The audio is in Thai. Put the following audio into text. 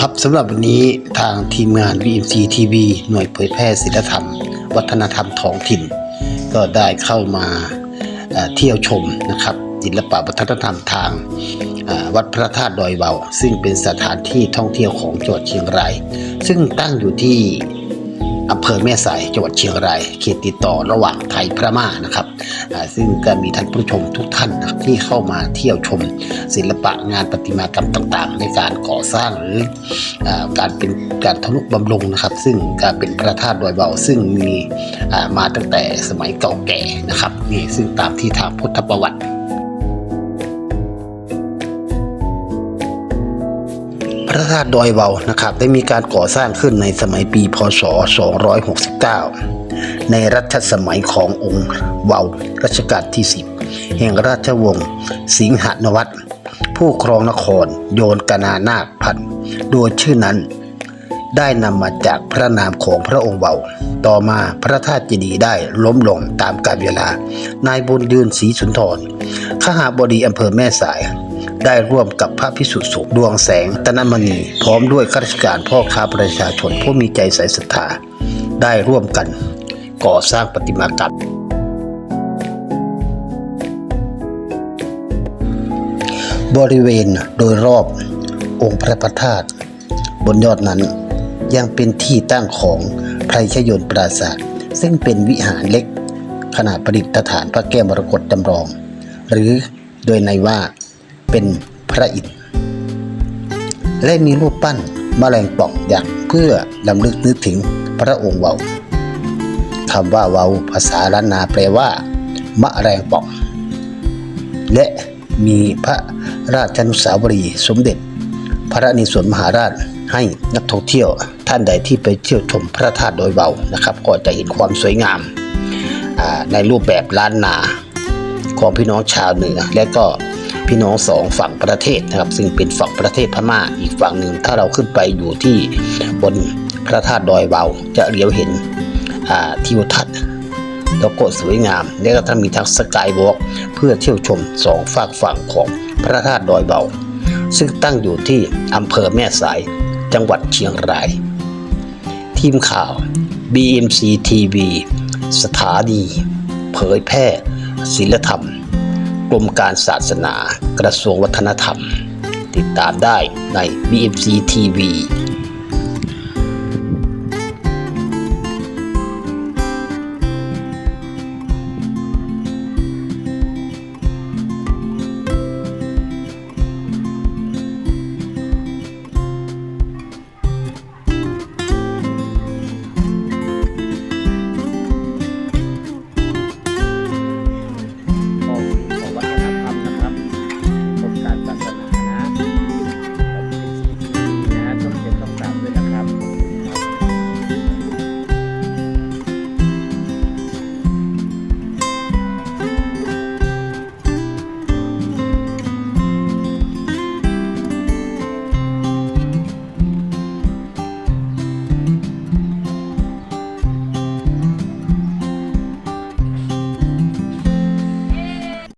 ครับสำหรับวันนี้ทางทีมงาน VMC TV หน่วยเผยแพร่ศิลธรรม วัฒนธรรมท้องถิ่น ก็ได้เข้ามาเที่ยวชมนะครับศิลปะวัฒนธรรมทางวัดพระธาตุดอยเบา ซึ่งเป็นสถานที่ท่องเที่ยวของจังหวัดเชียงราย ซึ่งตั้งอยู่ที่ อำเภอแม่สายจังหวัดเชียงรายเขตติดต่อระหว่างไทยพม่านะครับซึ่งก็มีท่านผู้ชมทุกท่านนะครับที่เข้ามาเที่ยวชมศิลปะงานประติมากรรมต่างๆ ในการก่อสร้างหรืออการเป็นการทนุบำรุงนะครับ ซึ่งการเป็นพระธาตุดอยเบาซึ่งมีมาตั้งแต่สมัยเก่าแก่นะครับนี่ซึ่งตามที่ทางพุทธประวัติ ระธาตุดอยเบานะครับ ได้มีการก่อสร้างขึ้นในสมัยปีพศ 269 ในรัชสมัยขององค์เบารัชกาลที่ 10 แห่งราชวงศ์สิงหนวัตรผู้ครองนครโยนกนานาคพันโดยชื่อนั้นได้นำมาจากพระนามของพระองค์เบา ต่อมาพระธาตุเจดีย์ได้ล้มลงตามกาลเวลา นายบุญยืนศรีสุนทร ขหาบดีอำเภอแม่สาย ได้ร่วมกับพระพิสุสงฆ์ดวงแสงตนมณี พร้อมด้วยข้าราชการพ่อค้าประชาชนผู้มีใจใส่ศรัทธาได้ร่วมกัน ก่อสร้างประติมากรรมบริเวณโดยรอบองค์พระประธาตุบนยอดนั้นยังเป็นที่ตั้งของไพรชยนปราสาทซึ่งเป็นวิหารเล็ก ขนาดประดิษฐานพระแก้วมรกตจำลอง หรือโดยในว่า เป็นพระอินทร์และมีรูปปั้นแมลงป่องยักษ์เพื่อลำลึกนึกถึงพระองค์เวาคำว่าเวาภาษาล้านนาแปลว่ามะแรงป่อง และมีพระราชนุสาวรีย์สมเด็จ พระนิสวนมหาราชให้นักท่องเที่ยวท่านใดที่ไปเที่ยวชมพระธาตุโดอยเบานะครับ ก็จะเห็นความสวยงามในรูปแบบล้านนาของพี่น้องชาวเหนือและก็ พี่น้องสองฝั่งประเทศนะครับ ซึ่งเป็นฝั่งประเทศพม่า อีกฝั่งหนึ่งถ้าเราขึ้นไปอยู่ที่บนพระธาตุดอยเบาจะเลี้ยวเห็นทิวทัศน์แล้วก็สวยงาม และก็ทั้งมีทั้งสกายวอล์กเพื่อเที่ยวชมสองฝากฝั่งของพระธาตุดอยเบา ซึ่งตั้งอยู่ที่อำเภอแม่สายจังหวัดเชียงราย ทีมข่าว BMC TV สถานี เผยแพร่ศิลธรรม กรมการศาสนากระทรวงวัฒนธรรม ติดตามได้ใน BMC TV